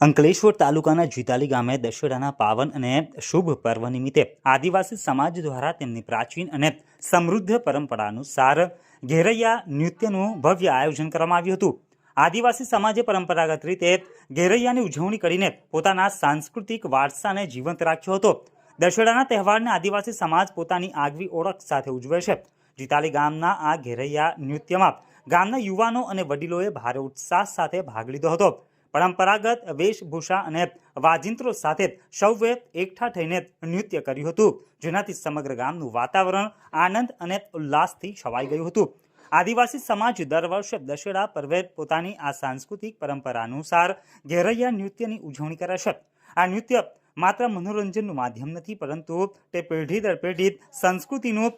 અંકલેશ્વર તાલુકાના જીતાલી ગામે દશેરાના પાવન અને શુભ પર્વ નિમિત્તે આદિવાસી સમાજ દ્વારા તેમની પ્રાચીન અને સમૃદ્ધ પરંપરાનું સાર ઘેરૈયા નૃત્યનું ભવ્ય આયોજન કરવામાં આવ્યું હતું. આદિવાસી સમાજે પરંપરાગત રીતે ઘેરૈયાની ઉજવણી કરીને પોતાના સાંસ્કૃતિક વારસાને જીવંત રાખ્યો હતો. દશેરાના તહેવારને આદિવાસી સમાજ પોતાની આગવી ઓળખ સાથે ઉજવે છે. જીતાલી ગામના આ ઘેરૈયા નૃત્યમાં ગામના યુવાનો અને વડીલોએ ભારે ઉત્સાહ સાથે ભાગ લીધો હતો. પરંપરાગત વેશભૂષા અને વાજિંત્રો સાથે સૌએ એકઠા થઈને નૃત્ય કર્યું હતું, જેનાથી સમગ્ર ગામનું વાતાવરણ આનંદ અને ઉલ્લાસથી છવાઈ ગયું હતું. આદિવાસી સમાજ દર વર્ષે દશેરા પર્વે પોતાની આ સાંસ્કૃતિક પરંપરા અનુસાર ઘેરૈયા નૃત્યની ઉજવણી કરે છે. આ નૃત્ય માત્ર મનોરંજનનું માધ્યમ નથી, પરંતુ તે પેઢી દર પેઢી સંસ્કૃતિનું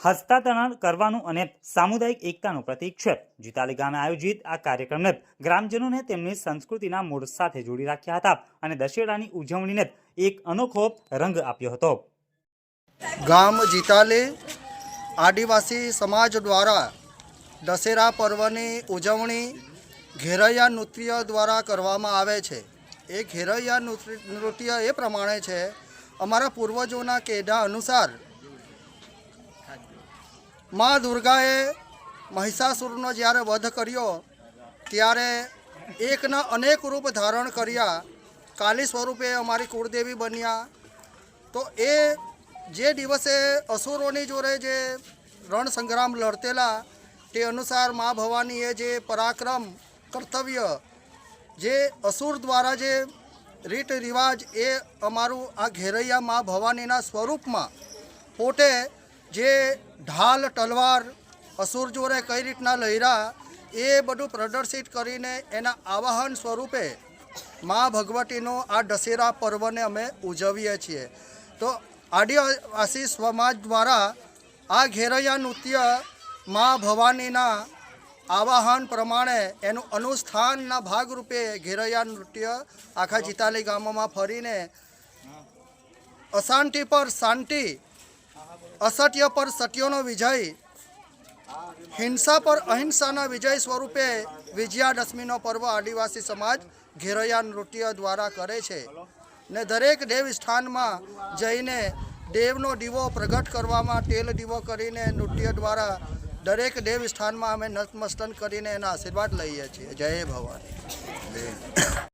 હસ્તાંતરણ કરવાનું અને સામુદાયિક એકતાનું પ્રતીક છે જીતાલી ગામે આયોજિત આ કાર્યક્રમને ગ્રામજનોને તેમની સંસ્કૃતિના મૂળ સાથે જોડી રાખ્યા હતા અને દશેરાની ઉજવણીને એક અનોખો રંગ આપ્યો હતો. ગામ જીતાલી આદિવાસી સમાજ દ્વારા દશેરા પર્વની ઉજવણી ઘેરૈયા નૃત્ય દ્વારા કરવામાં આવે છે. એ ઘેરૈયા નૃત્ય એ પ્રમાણે છે. અમારા પૂર્વજોના કેડા અનુસાર મા દુર્ગાએ મહિષાસુરનો જ્યારે વધ કર્યો, ત્યારે એકના અનેક રૂપ ધારણ કર્યા. કાલી સ્વરૂપે અમારી કુળદેવી બન્યા. તો એ જે દિવસે અસુરોની જોડે જે રણ સંગ્રામ લડતેલા, તે અનુસાર મા ભવાનીએ જે પરાક્રમ કર્તવ્ય, જે અસુર દ્વારા જે રીત રિવાજ એ અમારું આ ઘેરૈયા મા ભવાનીના સ્વરૂપમાં પોતે જે ઢાલ, તલવાર, અસુર જોડે કઈ રીતના લહેરા એ બધું પ્રદર્શિત કરીને એના આવાહન સ્વરૂપે મા ભગવતીનો આ દશેરા પર્વને અમે ઉજવીએ છીએ. તો આદિવાસી સમાજ દ્વારા આ ઘેરૈયા નૃત્ય મા ભવાનીના આવાહન પ્રમાણે એનું અનુષ્ઠાનના ભાગરૂપે ઘેરૈયા નૃત્ય આખા જીતાલી ગામોમાં ફરીને અશાંતિ પર શાંતિ અસત્ય પર સત્યોનો વિજય, હિંસા પર અહિંસાના વિજય સ્વરૂપે વિજયાદશમીનો પર્વ આદિવાસી સમાજ ઘેરૈયા નૃત્ય દ્વારા કરે છે ને દરેક દેવ સ્થાનમાં જઈને દેવનો દીવો પ્રગટ કરવામાં તેલ દીવો કરીને નૃત્ય દ્વારા દરેક દેવ સ્થાનમાં અમે નતમસ્તન કરીને એના આશીર્વાદ લઈએ છીએ. જય ભવાની.